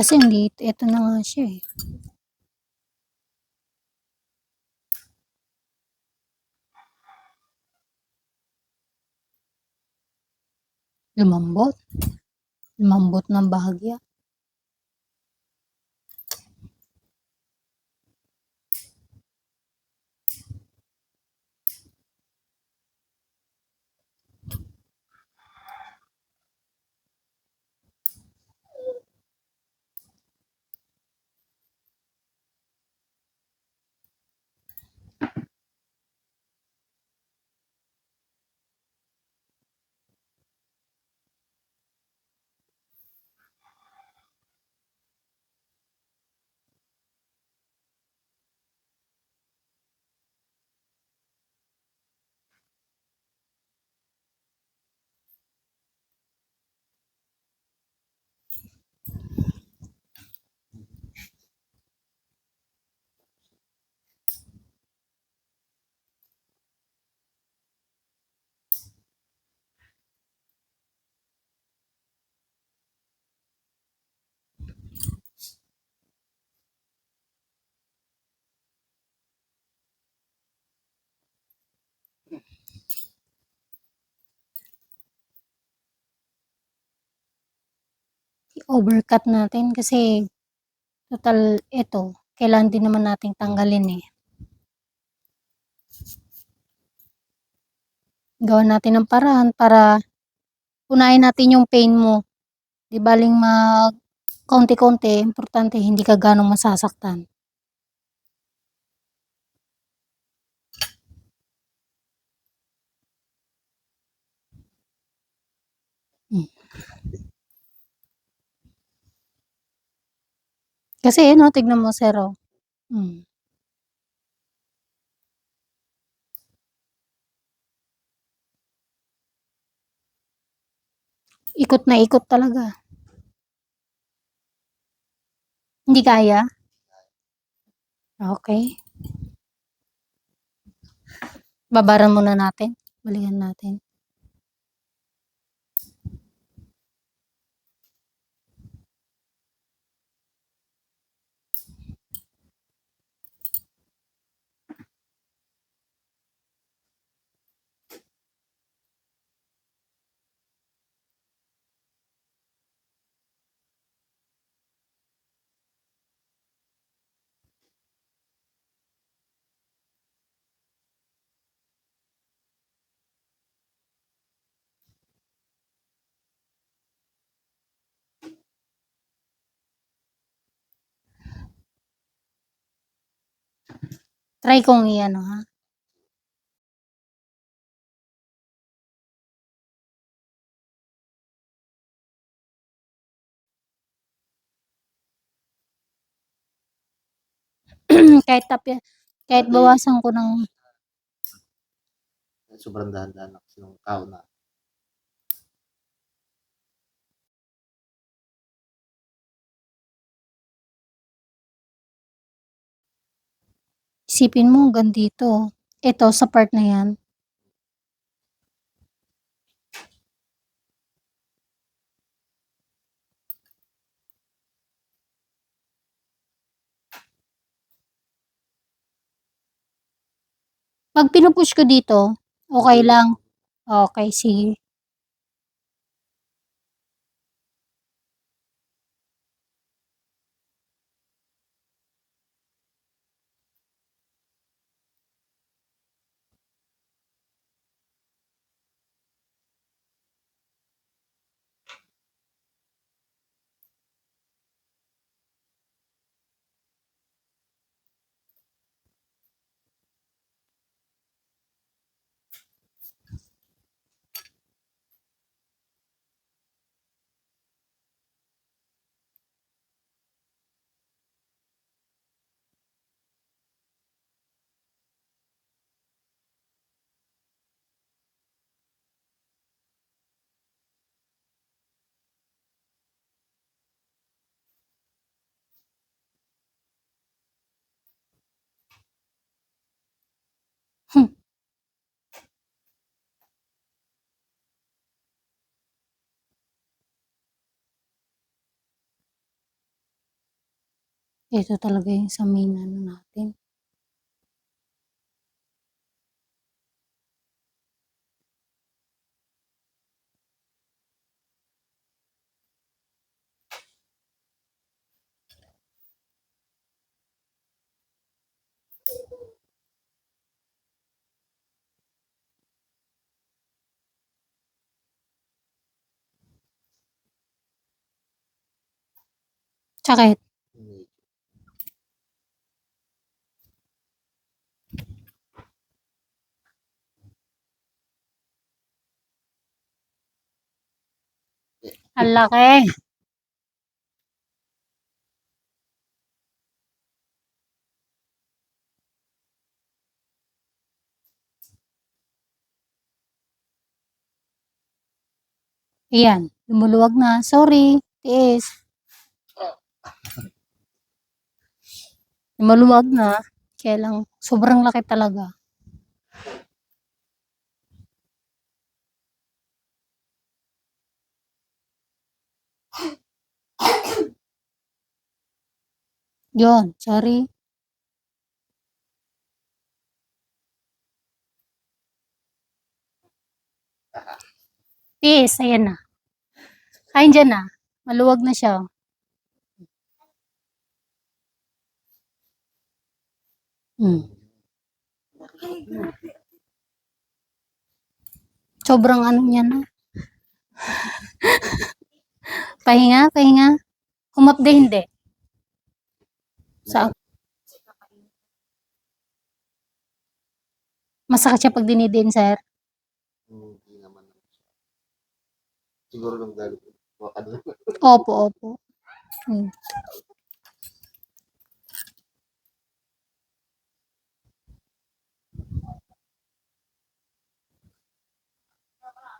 Kasi hindi, ito na nga siya eh. Lumambot. Lumambot ng bahagya. Overcut natin kasi total ito, kailangan din naman nating tanggalin eh. Gawa natin ng paraan para unahin natin yung pain mo. Di baling mag konti-konti, importante hindi ka ganong masasaktan. Hmm. Kasi ano, tignan mo sir oh. Hmm. Ikot na ikot talaga. Hindi kaya? Okay. Babaran muna natin. Balikan natin. Try kong i-ano ha. kahit tapya, kahit bawasan ko ng Sobrang dahan-dahan ako ng tao isipin mo hanggang dito. Ito sa part na yan. Pag pinupush ko dito, okay lang. Okay, sige. Ito talaga yung sa main ano natin. Sakit. Ang laki. Ayan, lumuluwag na. Sorry, tiis. Lumuluwag na. Kaya lang, sobrang laki talaga. Yun, sorry. Tiis, ayan na. Kain dyan na. Maluwag na siya. Hmm. Sobrang ano niya na. pahinga, pahinga. Humapde hindi. Sa Masakit siya pag dinidin, sir. Hindi naman. Siguro lang dahil baka doon. Opo, opo. Hmm.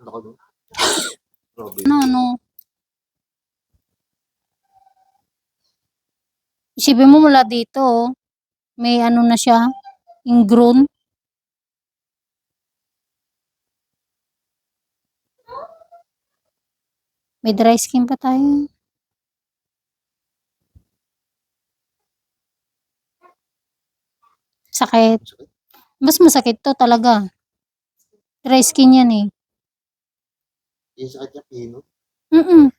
Ano ko doon? Grabe. Ano, ano? Isipin mo mula dito, oh. may ano na siya, ingrown. May dry skin pa tayo. Sakit. Mas masakit to talaga. Dry skin yan eh. Yung sakit niya, pino. Mm-mm.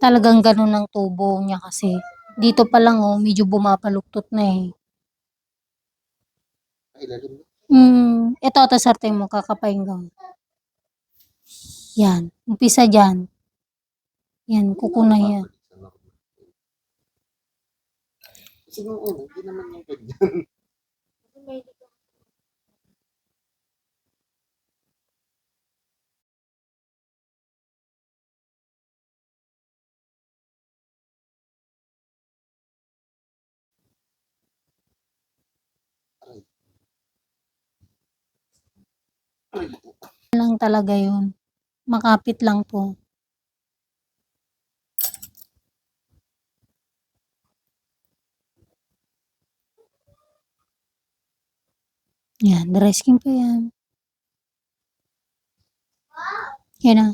Talagang ganun ang tubo niya kasi. Dito pa lang oh, medyo bumapaluktot na eh. Ay, ilalim na. Hmm, ito, ito sarte mo, kakapain ko. Yan, umpisa dyan. Yan, kuko na yan. Una, hindi naman yung ganyan. Talaga yun. Makapit lang po. Yan, dry skin po yan. Yan na.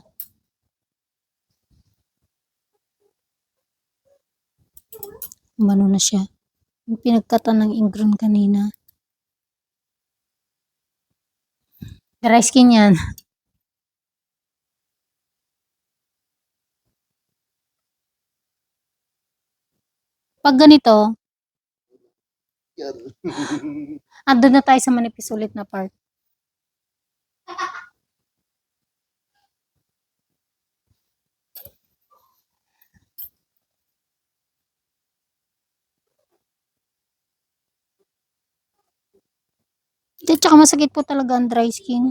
Umano na siya. Yung pinagkatan ng ingrown kanina. Dry skin yan. Pag ganito, Yan. andun na tayo sa manipis ulit na part. At saka masakit po talaga ang dry skin.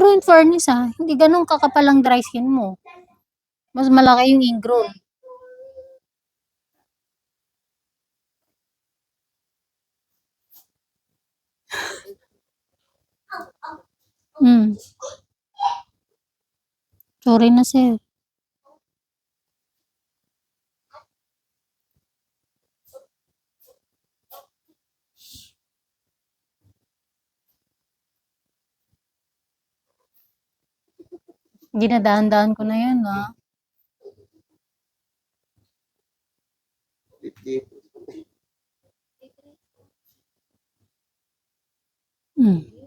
Pero in fairness ha, hindi ganun kakapal ang dry skin mo. Mas malaki yung ingrown. Hmm. Sorry na, sir. Dinadaan-daan ko na yan. Fifty. Hmm.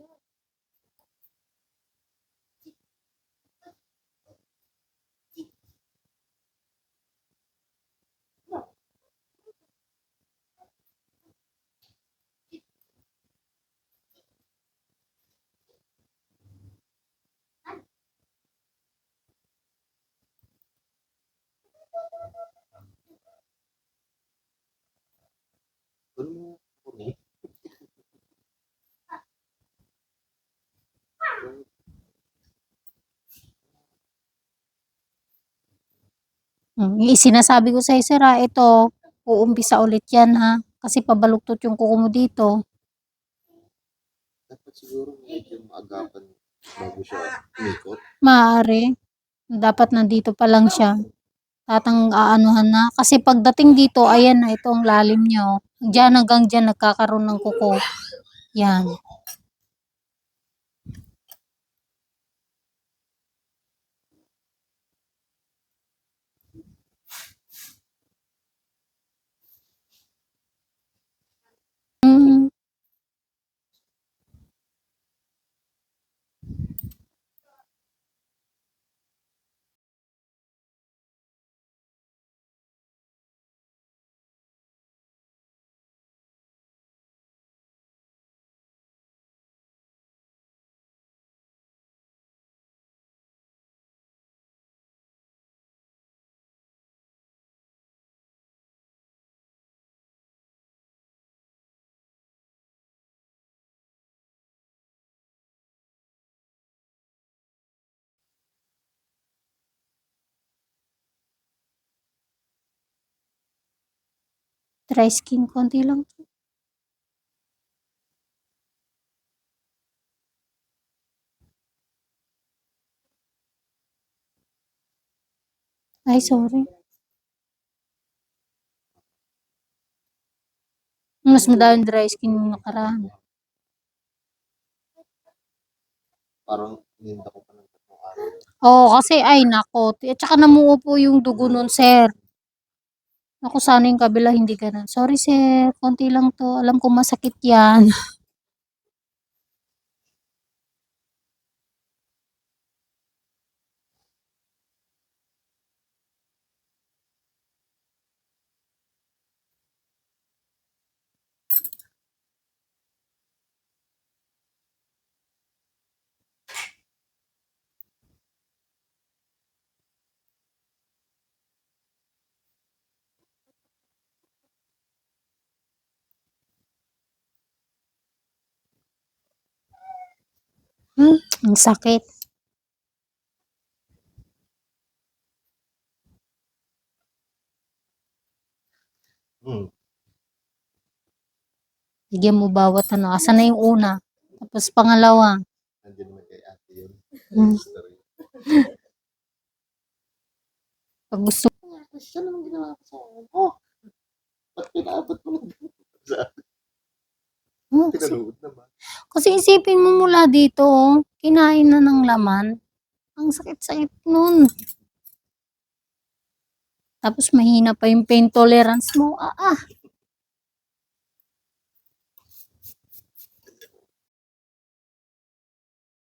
Hmm, yung sinasabi ko sa'yo, sir, ah, ito, uumpisa ulit yan, ha? Kasi pabaluktot yung kuko mo dito. Dapat siguro medyo maagapan bago siya umikot. Maaari. Dapat nandito pa lang siya. Tatang aanuhan na. Kasi pagdating dito, ayan na, ito ang lalim niya. Oh. Diyan hanggang diyan nagkakaroon ng kuko. Yan. Mm. Dry skin, konti lang. Ay, sorry. Mas madaming dry skin yung nakaraan. Parang ninda ko pa ng tatlong araw. Oo, kasi ay nako. At saka namuo po yung dugo nun, sir. Ako sana yung kabila hindi ganun. Sorry, sir. Konti lang to. Alam ko masakit yan. Hmm, ang sakit. Hmm. Bigyan mo bawat ano. Asan na yung una? Tapos pangalawa. Nandiyan naman kay ate yun. Hmm. History. Pag gusto Siya naman ginawa ko sa akin. Oh! Ba't pinaabot mo lang sa akin? mo. Kasi, Pinanood naman. Kasi isipin mo mula dito, oh, kinain na ng laman. Ang sakit-sakit nun. Tapos mahina pa yung pain tolerance mo. Ah, ah.